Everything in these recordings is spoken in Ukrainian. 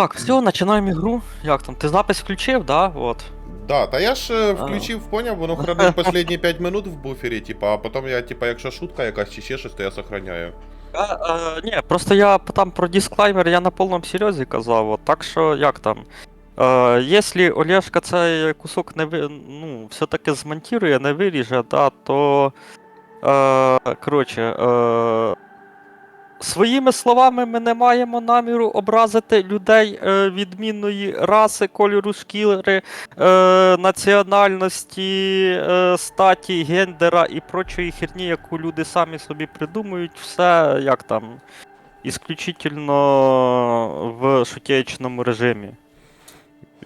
Так, все, починаємо ігру. Як там? Ти запис включив, да? От. Да, та я ж е, включив, поняв, воно хранить останні 5 минут в буфері, типа, а потім я, типа, якщо шутка якась чи ще щось, то я сохраняю. А, а, ні, просто я там про дисклаймер я на повному серйозі казав, от, так що як там. Е, якщо Олешка цей кусок не ви, ну, все-таки змонтує, не виріже, да, то. Е, коротше, е, своїми словами ми не маємо наміру образити людей е, відмінної раси, кольору шкіри, е, національності, е, статі, гендера і прочої херні, яку люди самі собі придумують, все як там. Ісключительно в шутєчному режимі.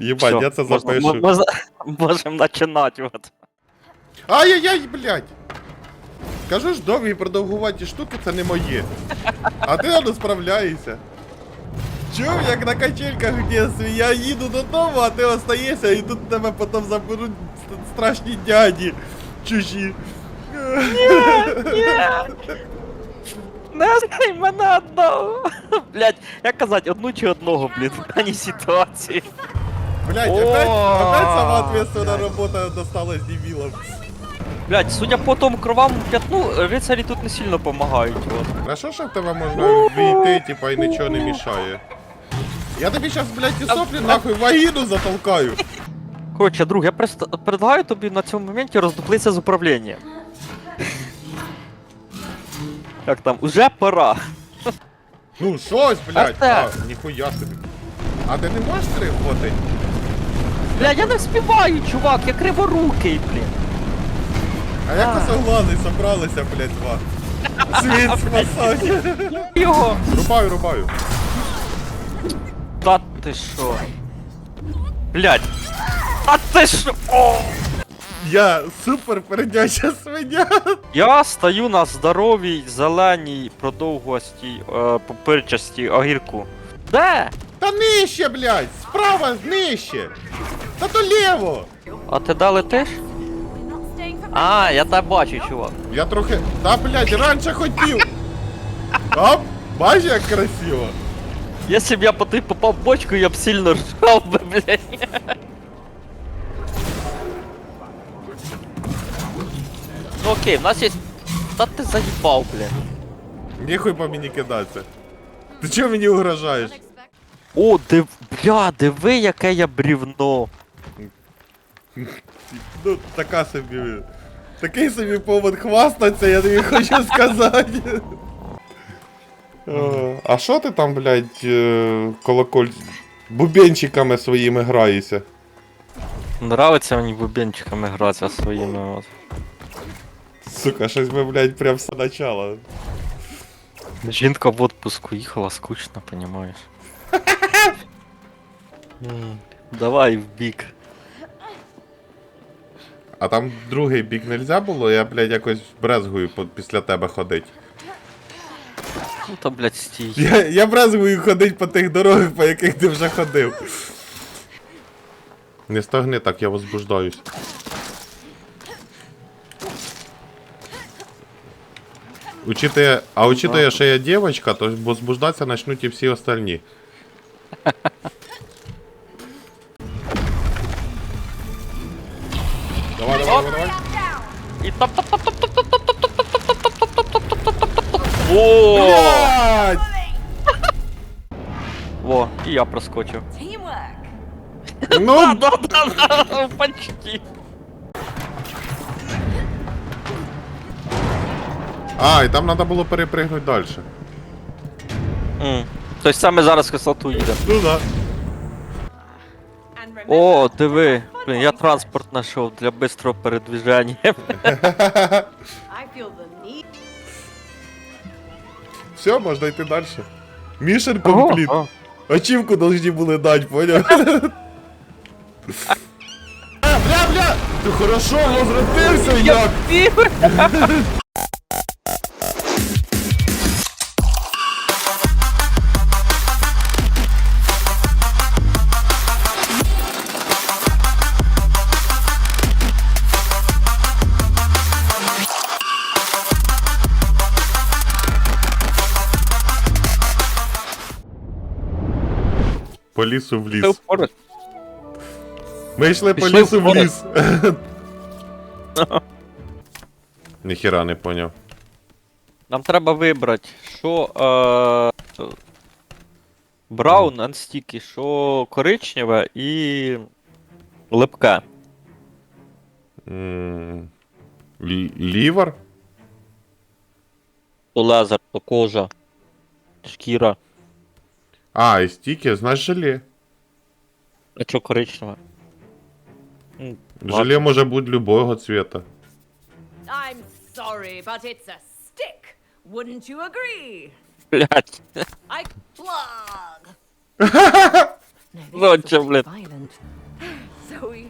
Єбать, Всьо, я це можна- запишу. Можемо починати. Ай-яй-яй, блядь! Кажу ж, довгі продовгуваті штуки це не моє. А ти воно справляєшся. Чув, як на качельках в дитинстві, я їду додому, а ти остаєшся, і тут тебе потім заберуть ст- страшні дяді чужі. Не знай мене одного. Блять, як казати, одну чи одного, блін, в даній ситуації. Блядь, О! опять, опять сама ответственная робота досталась дебилам. Блять, судя по тому кровавому п'ятну, рицарі тут не сильно допомагають. Хорошо, що в тебе можна війти, типа, і нічого не мішає. Я тобі щас, блядь, і соплі нахуй вагіну затолкаю. Коротше, друг, я предлагаю тобі на цьому моменті роздуплитися з управлінням. Як там, уже пора. Ну, щось, блядь. А ніхуя собі. А ти не можеш три? Бля, я не вспіваю, чувак, я криворукий, блін. А як ви согласні собралися, блядь, два? Світ спасати. Його. Рубаю, рубаю. Та ти що? Блять. Та ти що? О! Я супер передяча свиня. Я стою на здоровій, зеленій, продовгостій, е, пупирчастій огірку. Де? Та нижче, блядь! Справа нижче! Та то ліво! А ти де летиш? А, я тебе бачу, чувак. Я трохи. Та, блядь, раніше хотів! Оп! Бачиш, як красиво! Якщо б я по ти попав в бочку, я б сильно ржав би, блядь. Ну окей, в нас є. Та ти заїбав, блядь. Ніхуй по мені кидатися. Ти чого мені угрожаєш? О, див... бля, диви, яке я брівно. Ну, така собі. Такий собі повод хвастатися, я тобі хочу сказати. Е, А що ти там, блядь, е, колоколь бубенчиками своїми граєшся? Нравиться мені бубенчиками гратися своїми. От. Сука, щось ми, блядь, прям з начала. Жінка в отпуску їхала скучно, понімаєш. Давай в бік. А там другий бік нельзя було, я, блядь, якось брезгую по- після тебе ходить. Ну то, блядь, стій. Я, я брезгую ходить по тих дорогах, по яких ти вже ходив. Не стогни так, я возбуждаюсь. Учитывая, а учитывая, что я девочка, то возбуждаться начнут и все остальные. Давай, давай, давай, давай. І топ топ топ топ топ топ топ топ топ топ топ топ топ топ топ топ топ топ топ О! Блядь! Во, і я проскочив. Teamwork. Ну, Да, да, да, почти. а, і там треба було перепригнути далі. М. Тобто саме зараз кислоту їде. Ну да. And remember, О, диви. Блин, я транспорт нашел для быстрого передвижения. Все, можно идти дальше. Мишен комплит. Ачивку должны были дать, понял? Бля, бля! Ты хорошо розродився, як? Лісу в ліс. Ми йшли по Пішли лісу в ліс. Ніхіра не поняв. Нам треба вибрати, що е, Браун анстіки, що коричневе і липке. М? То лезер, то кожа, шкіра. А, і стіки, знаєш желе. А що коричневе? М, Желе може бути любого цвета. I'm sorry, but it's a stick. Wouldn't you agree? Блять. I plug. Ну, чо, блядь. Violent. Zoe,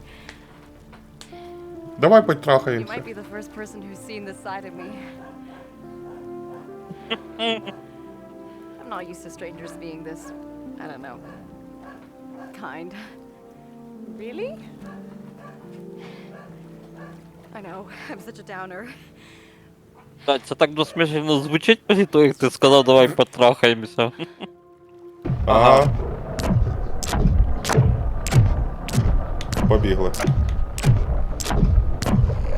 Давай You потрахаємося. might be the first person who's seen this side of me. I'm not used to strangers being this, I don't know, kind. Really? I know, I'm such a downer. Так, Це так досмішно звучить після того, як ти сказав, давай потрахаємося. Ага. Побігли.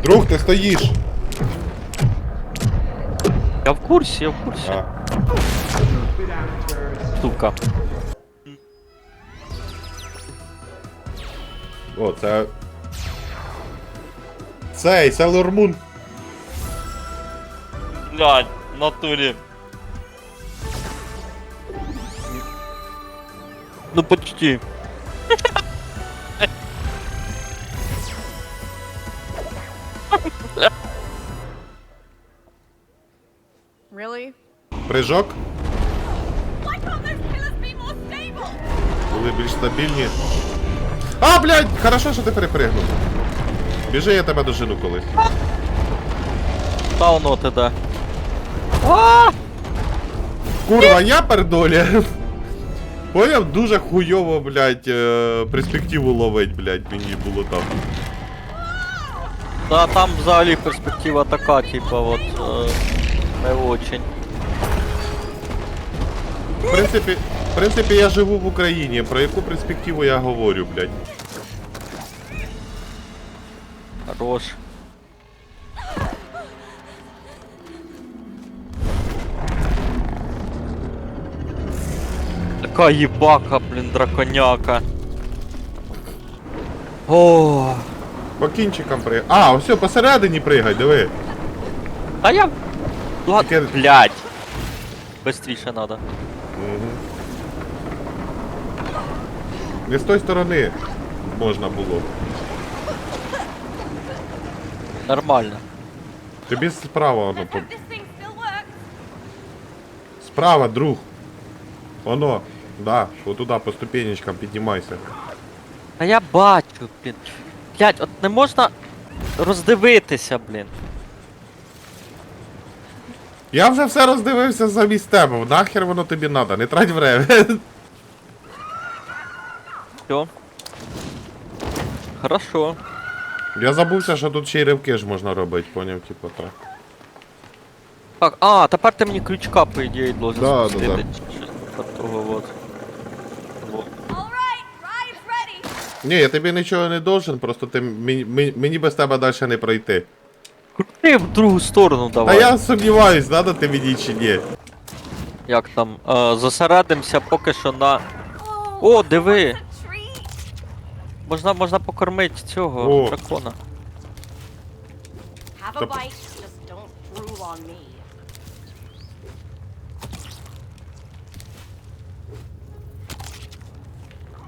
Друг, ти стоїш. Я в курсі, я в курсі. А. Сука. О, це. Цей, Sailor Moon. Блядь, в натурі. Ну почти. Really? Прыжок. Були більш стабільні. А, блядь! Хорошо, що ти перепригнув. Біжи, я тебе дожину колись. Та воно ти де. А! Курва, я пердоля. Поняв, дуже хуйово, блядь, е, перспективу ловить, блядь, мені було там. Да, там взагалі перспектива така, типа, от. Е, не очень. В принципі, в принципі, я живу в Україні. Про яку перспективу я говорю, блядь? Хорош. Така їбака, блін, драконяка. О, По кінчикам при. А, все, посередині пригай, диви. а я. Ладно, Таке- блядь. Быстріше надо. Не з той сторони можна було. Нормально. Тобі справа воно. по-. Справа, друг. Воно. Да, отуда по ступенечкам піднімайся. А я бачу, блін. Блядь, от не можна роздивитися, блін. Я вже все роздивився замість тебе. Нахер воно тобі надо, не трать время. Все. Хорошо. Я забувся, що тут ще й ривки ж можна робити, поняв, типу так. Так, а, тепер ти мені крючка, по ідеї, должен Да, да, спустити. да. чи от того вот. Ні, я тобі нічого не должен, просто ти мені, мені, мені без тебе далі не пройти. Крути в другу сторону Та давай. я сумніваюсь, надо ти мені чи ні. Як там? Е, зосередимося поки що на. О, диви! Можна, можна покормити цього О. дракона. Have a bite, just don't drool on me.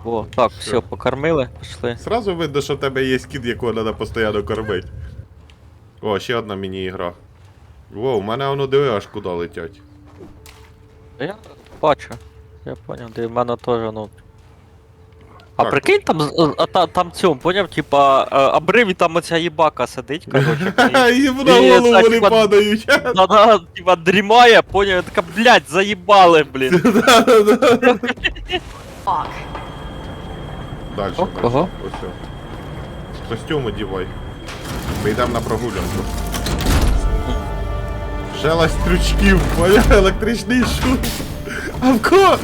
О, так, Все. все, покормили, пішли. Сразу видно, що в тебе є кіт, якого треба постійно кормити. О, ще одна міні-ігра. Во, у мене воно диви аж куди летять. Та Я бачу. Я поняв, де в мене теж, ну. А Так. прикинь там, з- а, та, там цьому, поняв, типа, е, обрив і там оця їбака сидить, і- і на голову вони типа, падають. Вона, типа, дрімає, поняв, така, блядь, заїбали, блін. Дальше, О, кого? Ось. все. Костюм одівай. Ми йдемо на прогулянку. Шелест поняв? Електричний шум. А в кого?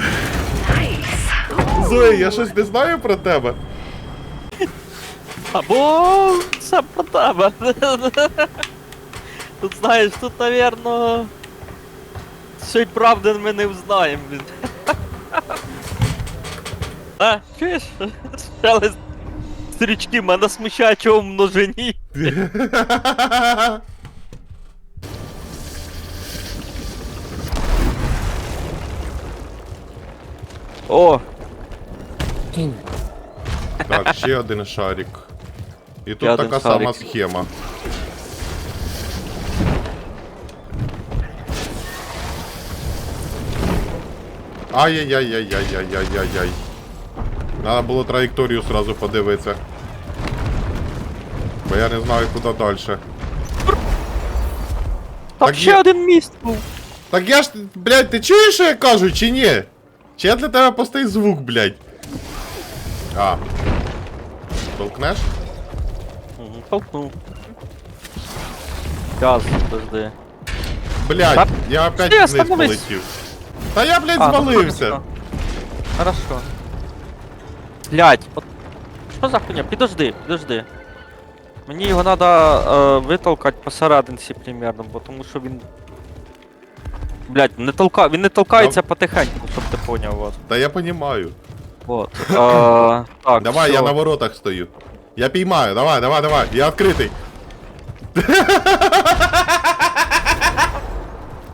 Зоя, я щось не знаю про тебе. Або це про тебе. Тут знаєш, тут, навірно. Ще й правди ми не взнаємо. А, чуєш? Шелест стрічки мене смущає, чого в множині. О, Так, ще один шарик. І тут Ще один така сама шарик. схема. Ай-яй-яй-яй-яй-яй-яй-яй-яй. Надо було траєкторію сразу подивитися. Бо я не знаю, куди далі. там Так ще є- один міст був. Так я ж, блядь, ти чуєш, що я кажу, чи ні? Чи я для тебе постій звук, блядь? А. Толкнеш? Мгм, Толкнув. Газ, подожди. Блядь, Та- я опять Ти вниз остановись. полетів. Та я, блядь, А, ну, звалився. хорошо. Хорошо. Блять, от. Що за хуйня? Підожди, підожди. Мені його треба е, витолкати посерединці примерно, бо тому що він. Блять, не толка... він не толкається потихеньку, щоб ти поняв, от. Та я понімаю. Вот. Е, так, Давай, всё. я на воротах стою. Я піймаю, давай, давай, давай, я відкритий.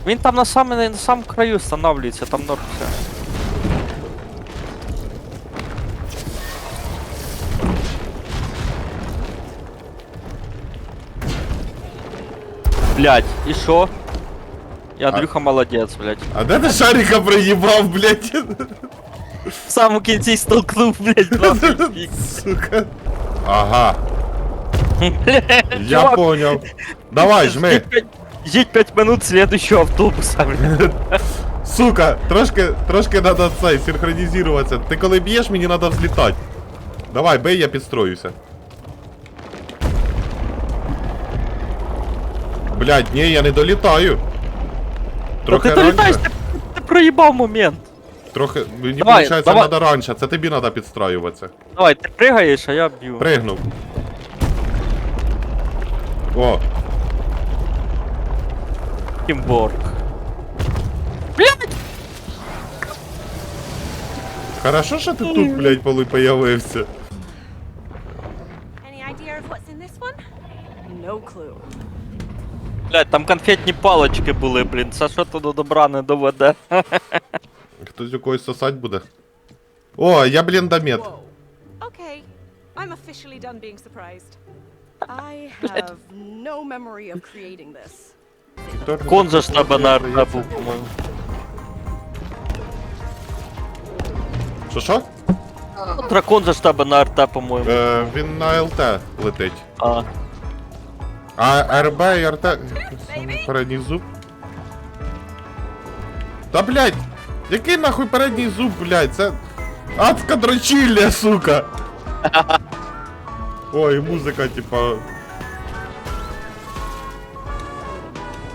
Він там на самому на самому краю встановлюється, там норм все. Блять, і що? Я Андрюха молодець, блять. А де ти шарика проїбав, блядь? В самому кінці столкнув, блять, два фік. Сука. Ага, я Чувак, понял. Давай, жми. ждіть п'ять- Ждіть 5 минут следующего автобуса, блядь. Сука, трошки, трошки надо цей, синхронізуватися. Ти коли б'єш, мені надо взлітати. Давай, бей, я підстроюся. Блядь, ні, я не долітаю. Та Трохи ти долітаєш, раніше. ти, ти проїбав момент. Трохи, мені Давай, виходить, давай. треба раніше, це тобі треба підстраюватися. Давай, ти пригаєш, а я б'ю. Пригнув. О, Тімворк. хорошо, що ти тут, блядь, поли появився. Блять, там конфетні палочки були, блін. Це що то до добра не доведе. Хтось у когось сосать буде. О, я бліндомет. Whoa. Okay, I'm officially done being surprised. I have no memory of creating this. Кон же ж тебе на РП був, по-моєму. Що що? Ну, Дракон же ж тебе на РТ, по-моєму. Е, він на ЛТ летить. А. А РБ і РТ. Передній зуб. Та блядь! Який нахуй передній зуб, блядь? Це. Адська дрочілля, сука! Ой, музика, типа.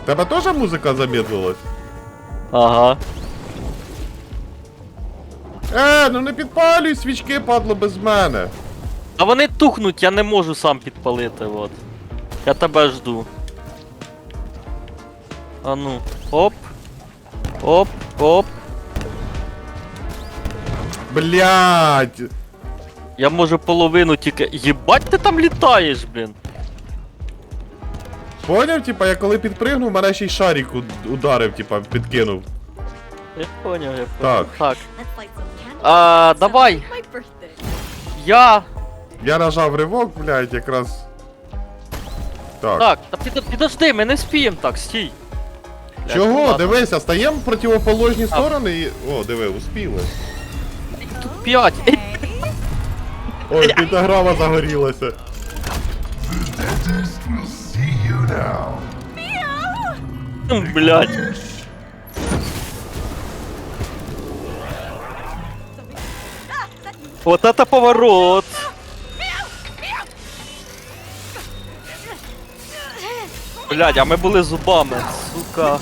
Тебе теж музика замедлилась? Ага. Е, ну не підпалюй свічки, падло без мене. А вони тухнуть, я не можу сам підпалити, от. Я тебе жду. А ну. Оп. Оп, оп. Блядь! Я можу половину тільки. Єбать ти там літаєш, блін. Поняв, типа, я коли підпригнув, мене ще й шарик уд- ударив, типа, підкинув. Я поняв, я Так. поняв. Так. Let's light some candles. А, давай. My birthday. Я. Я нажав ривок, блядь, якраз. Так. Так, та підо- підожди, ми не спіємо так, стій. Блядь, ну Чого? ладно. Дивися, стаємо в противоположні сторони і. О, диви, успіли. Тут п'ять. Ой, пентаграма загорілася. Блять. Вот это поворот. Блять, а ми були зубами, сука.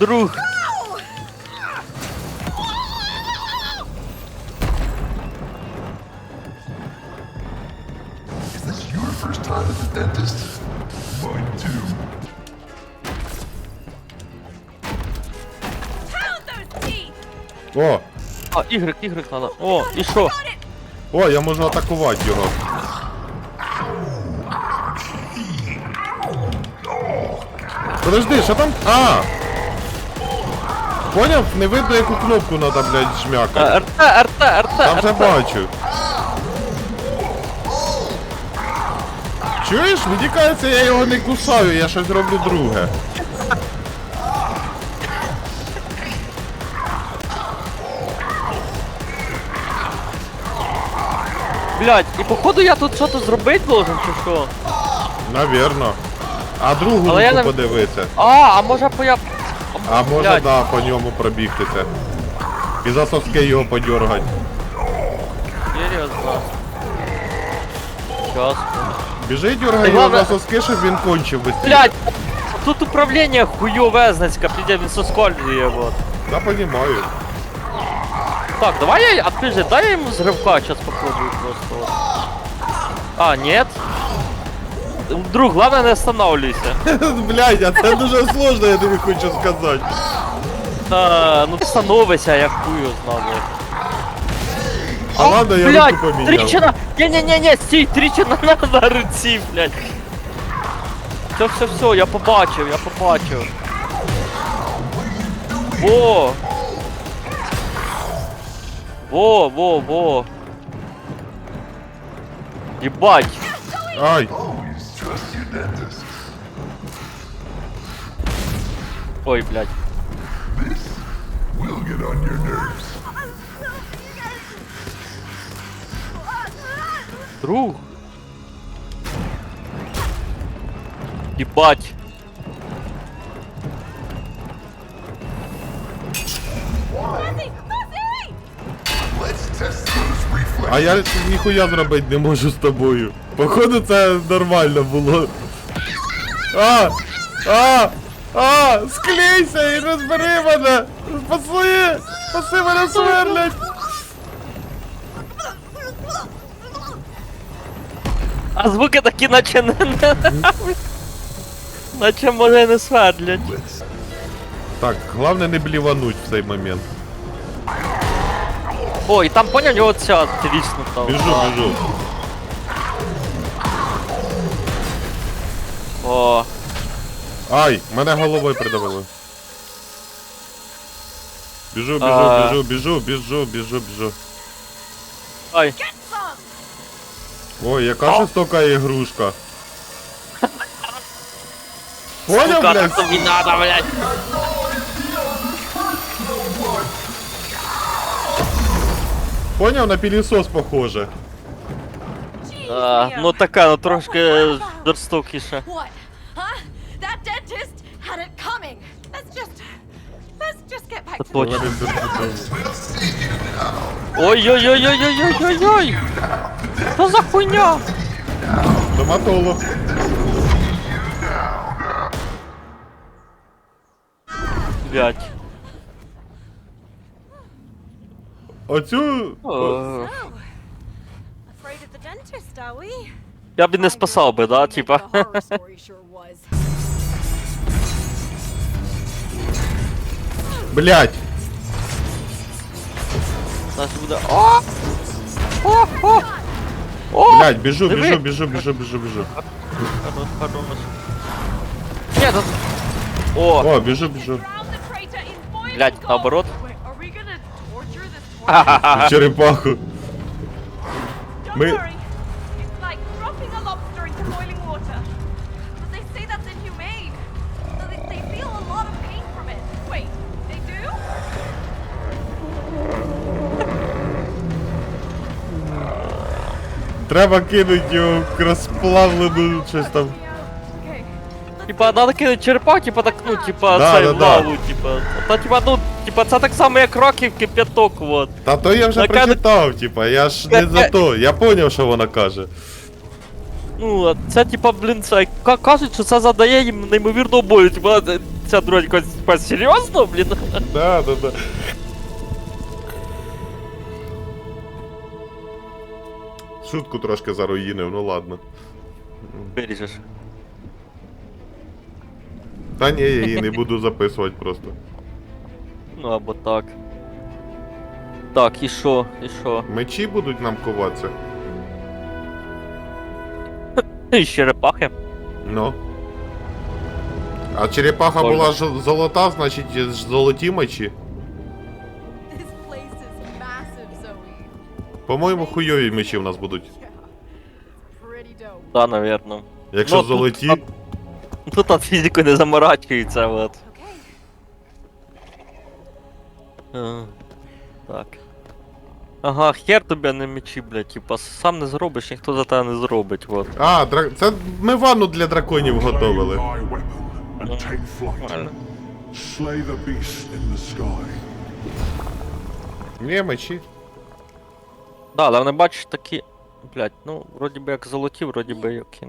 Teeth! О, А, ігрик, ігрик надо. О, і що? О, я можу атакувати його. Подожди, що там? А! Поняв? Не видно, яку кнопку треба, блядь, Е, жмякати. РТ, РТ, РТ, Там вже бачу. Чуєш? Мені кажеться, я його не кусаю, я щось роблю друге. Блять, і походу я тут щось зробити должен, чи що? Навірно. А другу Але я руку не- подивитися. А, а може по я... А може Блядь. да, по ньому пробігтися. І за соски його подергать. Серйозно. Щас. Біжи, дергай Та його главне- за соски, щоб він кончив быстрее. Блять, тут управління хуйове, значка, піде, він соскользує, вот. Я понімаю. Так, давай я, отпизжи, дай я ему взрывка сейчас попробую просто. вот. А, нет? Друг, главное не останавливайся. Блядь, а це дуже сложно, я тобі хочу сказати. А, ну становися, я хую знав. А ладно, я блядь, руку поміняв. тричина! Не-не-не-не, стій, тричина на руці, блядь. Все, все, все, я побачив, я побачив. Во! Во, во, во. Ебать. Ай, Ой, блядь. Друг. Ебать. А я ніхуя зробити не можу з тобою. Походу це нормально було. А! А! А! Склейся і розбери мене! Спаси! Спаси мене сверлять! А звуки такі наче не... не наче може не свердлять. Так, головне не блівануть в цей момент. О, і там поняв, у нього ця тріснута. Біжу, біжу. О, Ай, мене головою придавило. Біжу, біжу, А. біжу, біжу, біжу, біжу, біжу. ай. Ой, яка жорстока ігрушка. Поняв, Сука, блядь? так тобі надо, блядь. Поняв, на пілісос похоже. А, ну така, ну трошки жорстокіше. What? Had it coming. Let's just... Let's just get back to точно. Говорить, дурдом. Ой-ой-ой-ой-ой-ой-ой! Що за хуйня? Стоматолог. Блядь. Оцю. О, Oh. Afraid of the dentist, are we? Я б і не спасав би, да, типа. Блять. Зараз буде. О! О! О! О! Блять, біжу, Диви. біжу, біжу, біжу, біжу, біжу. Хорош, хорош. Ні, тут... О! О, біжу, біжу. Drown the crater in boiling Блядь, gold. наоборот. Wait, are Треба кинуть його в розплавлену щось там. Okay. Типа, надо кинути черепах, типа так, ну, типа, Да, цей да, в да. лаву, типа. Та типа, ну, типа, це так само, як років кипяток, вот. Та то я вже Така- прочитав, типа, я ж не за то. Я поняв, що вона каже. Ну, а це типа, блін, це ка- кажуть, що це задає їм неймовірно болю. Типа, це- ця друга якась типа, серйозно, блін? Да, да, да. Шутку трошки заруїнив, ну ладно. Виріжеш. Та ні, я її не буду записувати просто. Ну або так. Так, і що? І що? Мечі будуть нам коватися. І черепахи. Ну. А черепаха Можна. була ж золота, значить золоті мечі. По-моєму, хуйові мечі в нас будуть. Да, навірно. Якщо Ну, золоті. а- Тут от фізику не заморачується, от. А, Так. Ага, хер тобі не мечі, блядь, типа сам не зробиш, ніхто за тебе не зробить, от. А, дра... це ми ванну для драконів готовили. The beast in the sky. Ні, мечі. Да, але вони бачиш такі. Блядь, ну, вроді би як золоті, вроді би як.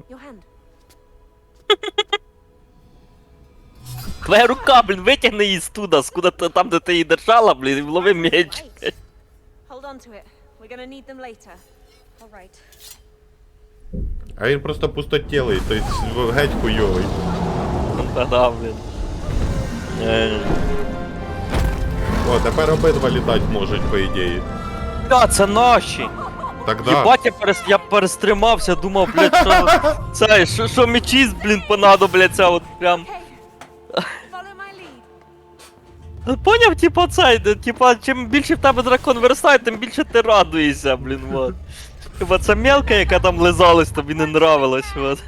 Твоя рука, блін, витягни її з туди, скуда ти там, де ти її держала, блін, і влови меч. Hold on to it. We're gonna need them later. All right. А він просто пустотілий, тобто геть хуйовий. Та-да, блін. Е, О, тепер обидва літати можуть, по ідеї. Бля, це наші! Так да. Єбать, я, перес... я перестримався, думав, блядь, що це, що, що мечі, блін, понадобляться, от прям. Поняв, типа цей, типа, чим більше в тебе дракон виростає, тим більше ти радуєшся, блін, вот. Хіба це мелка, яка там лизалась, тобі не нравилась, вот.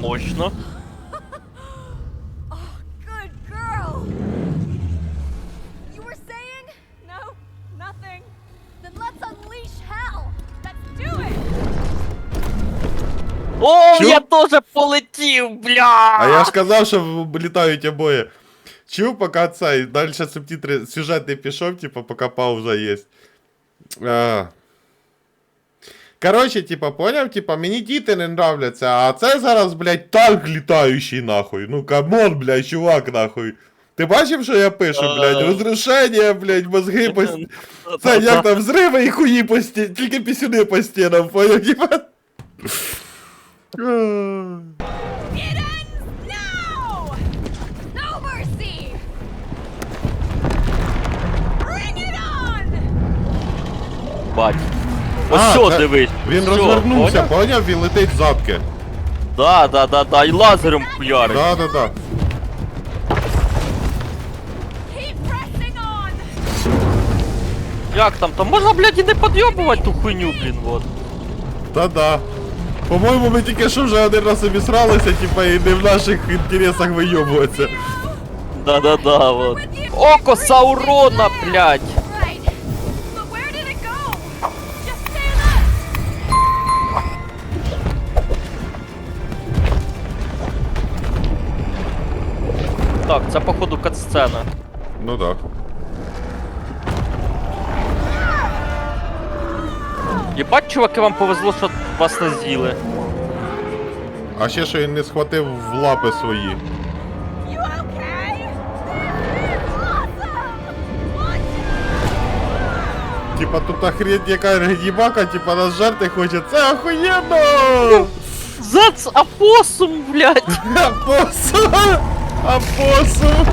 Мощно. О, Що? я теж полетів, бля! А я ж казав, що літають обоє. Чув, поки цей, далі субтитри, сюжет не пішов, типа, поки пауза є. А. Короче, типа, поняв, типа, мені діти не нравляться, а це зараз, блядь, танк літаючий, нахуй. Ну камон, блядь, чувак, нахуй. Ти бачив, що я пишу, блядь? А. Розрушення, блядь, мозги по ст- Це як там взриви і хуї по стінам, тільки пісюни по стінам, поняв, типа. А. It ends now. No mercy. Bring it on. Бать. Ось А, що, дивись. Він Всьо, розвернувся, поняв? поняв, він летить задки. Да, да, да, да, і лазером хуярить. Да, да, да. Keep pressing on. Як там? Там можна, блядь, і не підйобувати ту хуйню, блін, вот. Та-да. По-моєму, ми тільки що вже один раз обісралися, типа, і не в наших інтересах вийобуватися. Да, да, да, вот. Око Саурона, блядь. Так, це походу катсцена. Ну да. Єбать, чуваки, вам повезло, що вас не з'їли. А ще що він не схватив в лапи свої. You okay? Awesome. Типа тут охрень яка гібака, типа нас жарти хоче. Це охуєнно! Зац апосум, блядь. Апосум! Апосум!